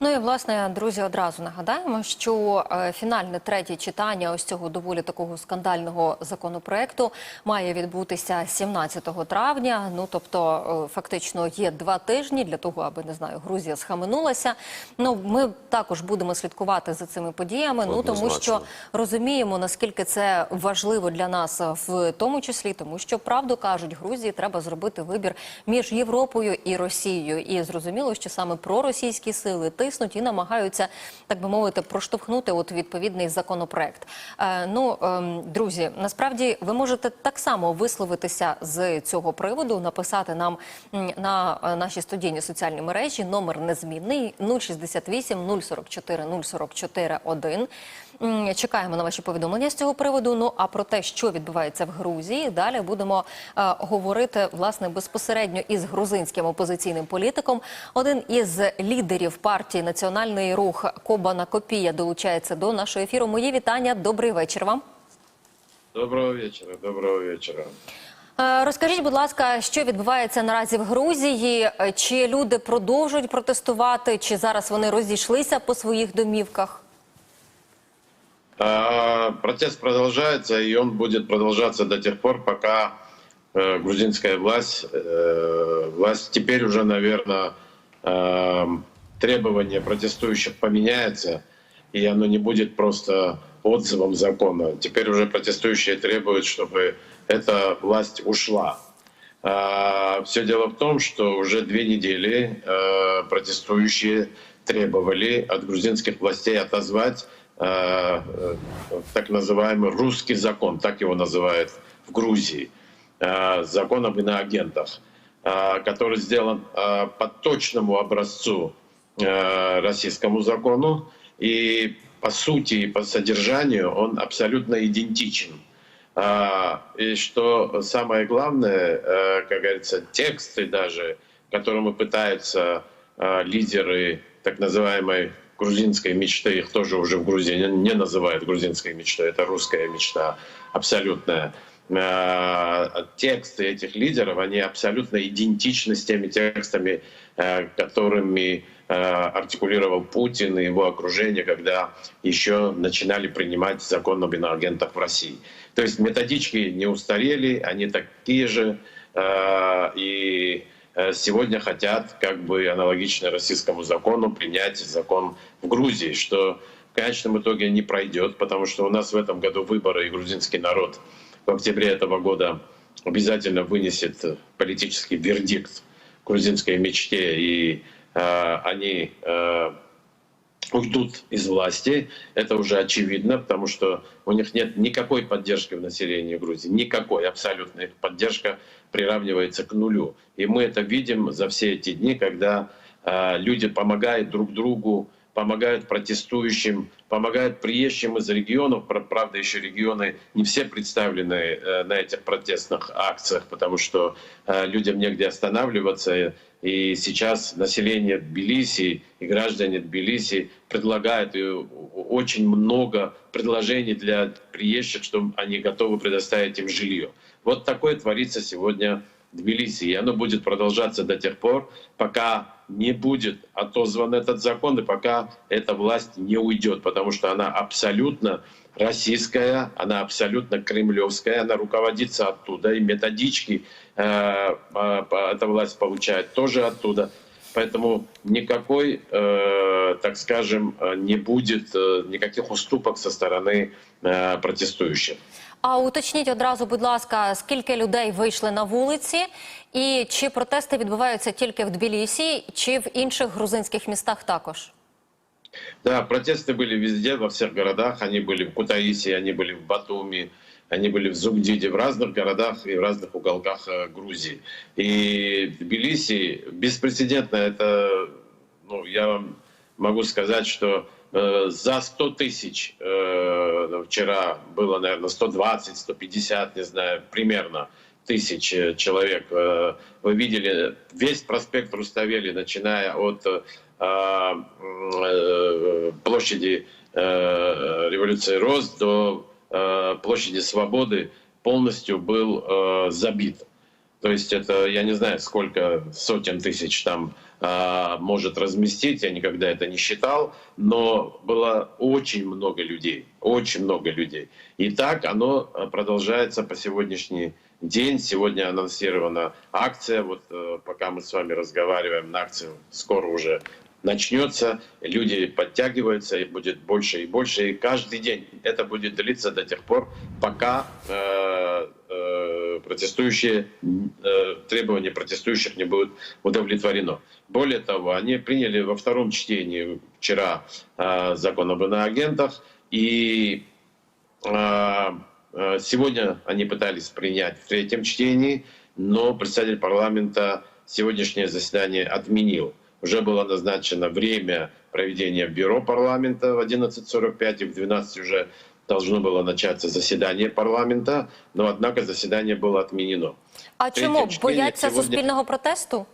Ну і власне, друзі, одразу нагадаємо, що е, фінальне третє читання ось цього доволі такого скандального законопроекту має відбутися 17 травня. Ну тобто, е, фактично є два тижні для того, аби не знаю, Грузія схаменулася. Ну ми також будемо слідкувати за цими подіями. Ну тому що розуміємо наскільки це важливо для нас, в тому числі, тому що правду кажуть, Грузії треба зробити вибір між Європою і Росією. І зрозуміло, що саме проросійські сили тиснуть і намагаються, так би мовити, проштовхнути от відповідний законопроект. Е, ну, е, друзі, насправді ви можете так само висловитися з цього приводу, написати нам на е, наші студійні соціальні мережі. Номер незмінний 068 044 044 1. Чекаємо на ваші повідомлення з цього приводу. Ну а про те, що відбувається в Грузії, далі будемо е, говорити власне безпосередньо із грузинським опозиційним політиком. Один із лідерів партії Національний рух Кобана Копія долучається до нашого ефіру. Мої вітання. Добрий вечір вам. Доброго вечора, доброго вечора. Е, Розкажіть, будь ласка, що відбувається наразі в Грузії? Е, Чи люди продовжують протестувати, чи зараз вони розійшлися по своїх домівках? А, протест продолжается, и он будет продолжаться до тех пор, пока э, грузинская власть, э, власть теперь уже, наверное, э, требования протестующих поменяется, и оно не будет просто отзывом закона. Теперь уже протестующие требуют, чтобы эта власть ушла. Все дело в том, что уже две недели протестующие требовали от грузинских властей отозвать так называемый русский закон, так его называют в Грузии, э, закон об иноагентах, э, который сделан э, по точному образцу э, российскому закону, и по сути и по содержанию он абсолютно идентичен. И что самое главное, э, как говорится, тексты даже, которыми пытаются э, лидеры так называемой грузинской мечты, их тоже уже в Грузии не не называют грузинской мечтой, это русская мечта абсолютная. Э, Тексты этих лидеров, они абсолютно идентичны с теми текстами, э, которыми э, артикулировал Путин и его окружение, когда еще начинали принимать закон об иноагентах в России. То есть методички не устарели, они такие же, и сегодня хотят как бы аналогично российскому закону принять закон в Грузии, что в конечном итоге не пройдет, потому что у нас в этом году выборы, и грузинский народ в октябре этого года обязательно вынесет политический вердикт грузинской мечте, и э, они э, уйдут из власти. Это уже очевидно, потому что у них нет никакой поддержки в населении Грузии. Никакой, абсолютно. Их поддержка приравнивается к нулю. И мы это видим за все эти дни, когда э, люди помогают друг другу, помогают протестующим, помогают приезжим из регионов. Пра- Правда, еще регионы не все представлены э, на этих протестных акциях, потому что э, людям негде останавливаться. И сейчас население Тбилиси и граждане Тбилиси предлагают очень много предложений для приезжих, что они готовы предоставить им жилье. Вот такое творится сегодня в Тбилиси. И оно будет продолжаться до тех пор, пока не будет отозван этот закон и пока эта власть не уйдет, потому что она абсолютно российская, она абсолютно кремлевская, она руководится оттуда, и методички э, э, эта власть получает тоже оттуда. Поэтому никакой, э, так скажем, э, не будет э, никаких уступок со стороны э, протестующих. А уточніть одразу, будь ласка, скільки людей вийшли на вулиці, і чи протести відбуваються тільки в Тбілісі, чи в інших грузинських містах також? Да, протесты были везде, во всех городах. Они были в Кутаиси, они были в Батуми, они были в Зугдиде, в разных городах и в разных уголках э, Грузии. И Тбилиси беспрецедентно это, ну, я вам могу сказать, что э, за 100 тысяч э, вчера было, наверное, 120, 150, не знаю, примерно тысяч э, человек. Э, Вы видели весь проспект Руставели, начиная от э, э, площади э, революции Рост до э, площади Свободы полностью был э, забит. То есть это, я не знаю, сколько сотен тысяч там а, может разместить, я никогда это не считал, но было очень много людей, очень много людей. И так оно а, продолжается по сегодняшний день. Сегодня анонсирована акция, вот э, пока мы с вами разговариваем, на акцию скоро уже начнется, люди подтягиваются, и будет больше и больше, и каждый день это будет длиться до тех пор, пока э, протестующие, э, требования протестующих не будут удовлетворено. Более того, они приняли во втором чтении вчера э, закон об иноагентах, и э, сегодня они пытались принять в третьем чтении, но председатель парламента сегодняшнее заседание отменил. Уже было назначено время проведения бюро парламента в 11.45 и в 12 уже должно было начаться заседание парламента, но однако заседание было отменено. А Третє чому чтення бояться сьогодні- суспільного протесту?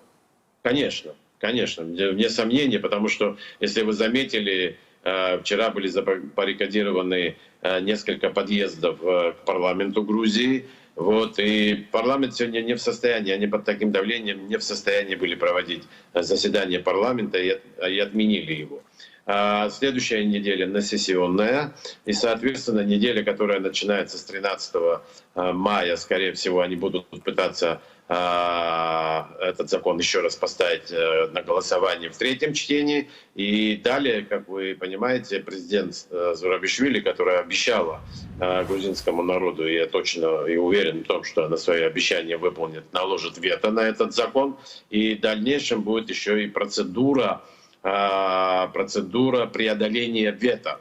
Конечно, конечно, вне вне сомнения, потому что, если вы заметили, э, вчера были забаррикадированы э, несколько подъездов э, к парламенту Грузии, вот, и парламент сегодня не в состоянии, они под таким давлением не в состоянии были проводить э, заседание парламента и, от- и отменили его. А следующая неделя насессионная, и, соответственно, неделя, которая начинается с 13 э, мая, скорее всего, они будут пытаться а, этот закон еще раз поставить э, на голосование в третьем чтении. И далее, как вы понимаете, президент э, Зурабишвили, которая обещала грузинскому народу, я точно и уверен в том, что она свои обещания выполнит, наложит вето на этот закон. И в дальнейшем будет еще и процедура, а, процедура преодоления вето.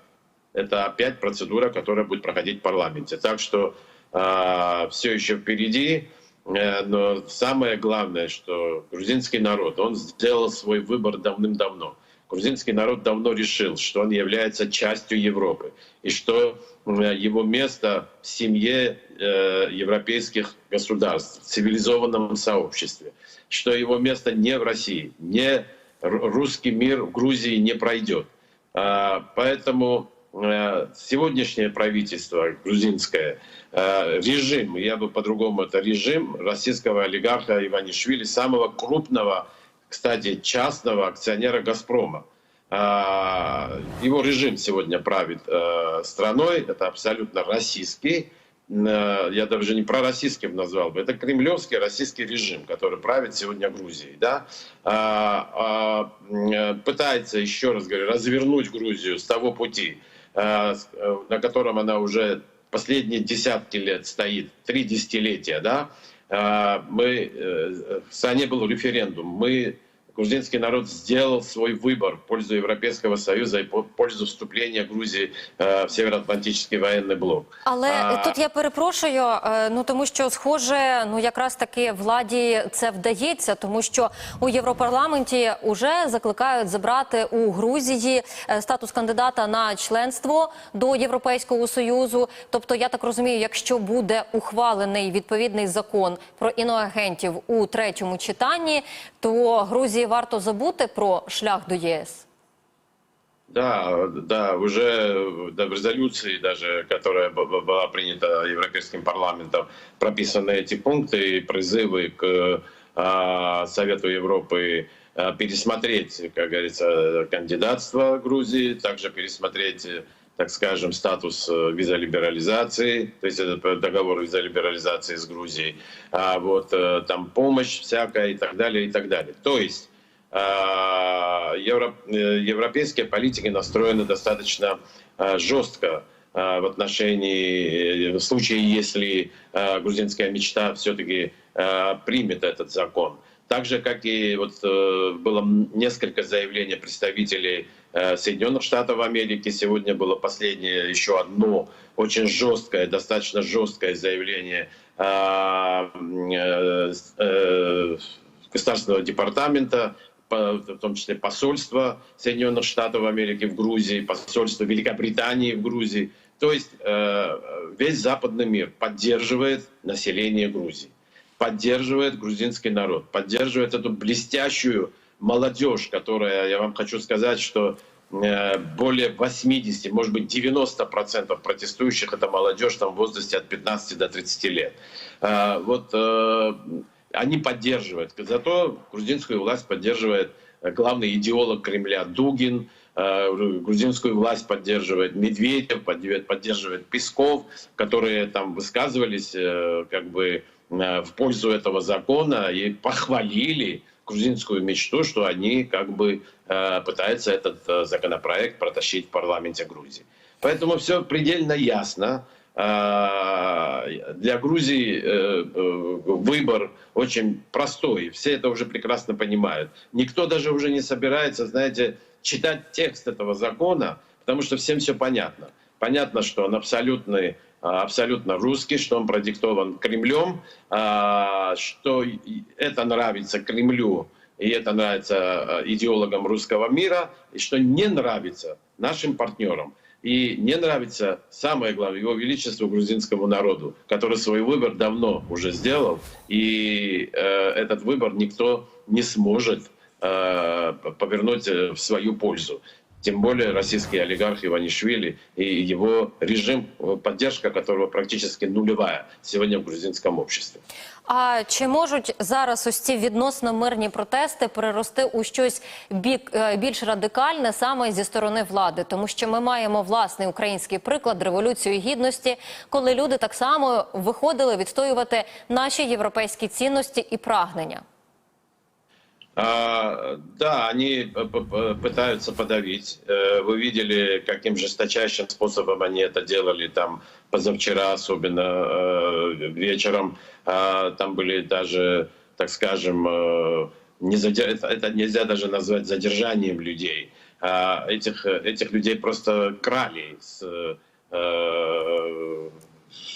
Это опять процедура, которая будет проходить в парламенте. Так что все еще впереди. Э, Но самое главное, что грузинский народ, он сделал свой выбор давным-давно. Грузинский народ давно решил, что он является частью Европы и что э, его место в семье э, европейских государств, в цивилизованном сообществе, что его место не в России, не ру- русский мир в Грузии не пройдет. А, Поэтому э, сегодняшнее правительство грузинское, э, режим, я бы по-другому это режим российского олигарха Иванишвили, самого крупного, кстати, частного акционера «Газпрома». А, Его режим сегодня правит э, страной, это абсолютно российский, я даже не пророссийским назвал бы, это кремлевский российский режим, который правит сегодня Грузией. Да? А, а, э, пытается, еще раз говорю, развернуть Грузию с того пути, э, э, на котором она уже последние десятки лет стоит, три десятилетия. Да? А, Мы, э, в стране был референдум, мы грузинский народ сделал свой выбор в пользу Европейского Союза и по- в пользу вступления Грузии э, в Североатлантический военный блок. Але А- тут я перепрошую, е, ну тому що схоже, ну якраз таки владі це вдається, тому що у Європарламенті вже закликають забрати у Грузії е, статус кандидата на членство до Європейського союзу. Тобто, я так розумію, якщо буде ухвалений відповідний закон про іноагентів у третьому читанні, то Грузії варто забути про шлях до ЄС. Да, да, уже да, в резолюции даже, которая б- б- была принята Европейским парламентом, прописаны эти пункты и призывы к а, Совету Европы а, пересмотреть, как говорится, кандидатство Грузии, также пересмотреть, э, так скажем, статус э, визалиберализации, то есть это договор визалиберализации с Грузией, а вот э, там помощь всякая и так далее, и так далее. То есть а, евро- э, европейские политики настроены достаточно а, жестко в отношении, э, в случае, если грузинская мечта все-таки примет этот закон. Так же, как и вот э, было несколько заявлений представителей э, Соединенных Штатов Америки, сегодня было последнее еще одно очень жесткое, достаточно жесткое заявление э, э, Государственного департамента, в том числе посольство Соединенных Штатов Америки в Грузии, посольство Великобритании в Грузии. То есть э, весь западный мир поддерживает население Грузии, поддерживает грузинский народ, поддерживает эту блестящую молодежь, которая, я вам хочу сказать, что э, более 80, может быть 90% протестующих это молодежь там в возрасте от 15 до 30 лет. Э, Вот они поддерживают. Зато грузинскую власть поддерживает э, главный идеолог Кремля Дугин, э, грузинскую власть поддерживает Медведев, поддерживает, Песков, которые там высказывались э, как бы в пользу этого закона и похвалили грузинскую мечту, что они как бы пытаются этот законопроект протащить в парламенте Грузии. Поэтому все предельно ясно. Э, Для Грузии э, э, выбор очень простой. Все это уже прекрасно понимают. Никто даже уже не собирается, знаете, читать текст этого закона, потому что всем все понятно. Понятно, что он абсолютный а, абсолютно русский, что он продиктован Кремлем, а, что это нравится Кремлю, и это нравится а, идеологам русского мира, и что не нравится нашим партнерам. И не нравится, самое главное, его величеству грузинскому народу, который свой выбор давно уже сделал, и э, этот выбор никто не сможет э, повернуть э, в свою пользу. Тем более российский олигарх Иванишвили и его режим, э, поддержка которого практически нулевая сегодня в грузинском обществе. А чи можуть зараз ось ці відносно мирні протести перерости у щось бік е, більш радикальне саме зі сторони влади? Тому що ми маємо власний український приклад революцію гідності, коли люди так само виходили відстоювати наші європейські цінності і прагнення. А, да, они пытаются подавить. Э, Вы видели, каким жесточайшим способом они это делали там позавчера, особенно э, вечером. А, Там были даже, так скажем, э, не задер- это, нельзя даже назвать задержанием людей. А, Этих, этих людей просто крали с,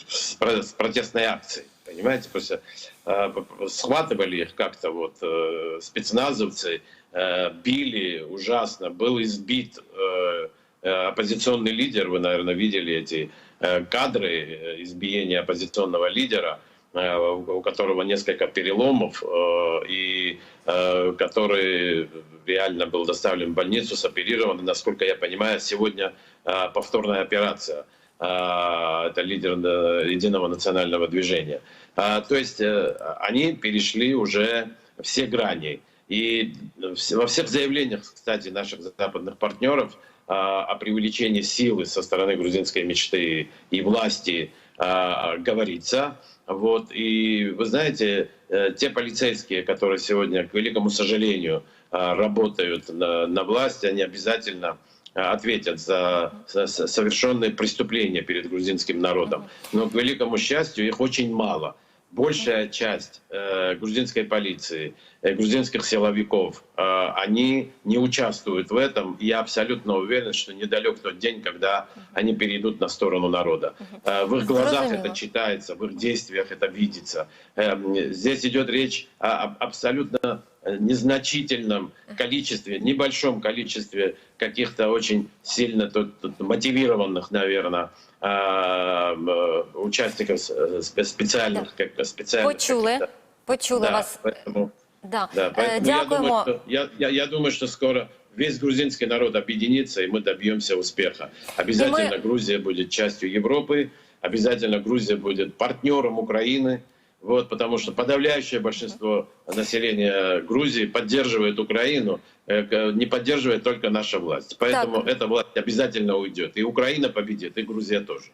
с протестной акцией. Понимаете, просто э, схватывали их как-то вот э, спецназовцы, э, били ужасно, был избит э, э, оппозиционный лидер, вы, наверное, видели эти э, кадры э, избиения оппозиционного лидера, э, у которого несколько переломов, э, и э, который реально был доставлен в больницу, соперирован. Насколько я понимаю, сегодня э, повторная операция. А, это лидер э, единого национального движения. А, То есть э, они перешли уже все грани. И вс- во всех заявлениях, кстати, наших западных партнеров а, о привлечении силы со стороны грузинской мечты и власти говорится. Вот. И вы знаете, э, те полицейские, которые сегодня, к великому сожалению, работают на, на власти, они обязательно ответят за со- со- совершенные преступления перед грузинским народом. Но, к великому счастью, их очень мало. Большая часть э, грузинской полиции, э, грузинских силовиков, э, они не участвуют в этом. И Я абсолютно уверен, что недалек тот день, когда они перейдут на сторону народа. Э, в их глазах это читается, в их действиях это видится. Эм, Здесь идет речь о об абсолютно э, незначительном количестве, небольшом количестве каких-то очень сильно тут, тут мотивированных, наверное, участников с- э, спе- специальных, как специальных Почули, почули Да, вас. поэтому, Да. да, поэтому я, думаю, Дякуємо. что, я, я, я думаю, что скоро весь грузинский народ объединится, и мы добьемся успеха. Обязательно мы- Грузия будет частью Европы, обязательно Грузия будет партнером Украины, вот, потому что подавляющее большинство населения Грузии поддерживает Украину, э, не поддерживает только наша власть. Поэтому Так. эта власть обязательно уйдет. И Украина победит, и Грузия тоже.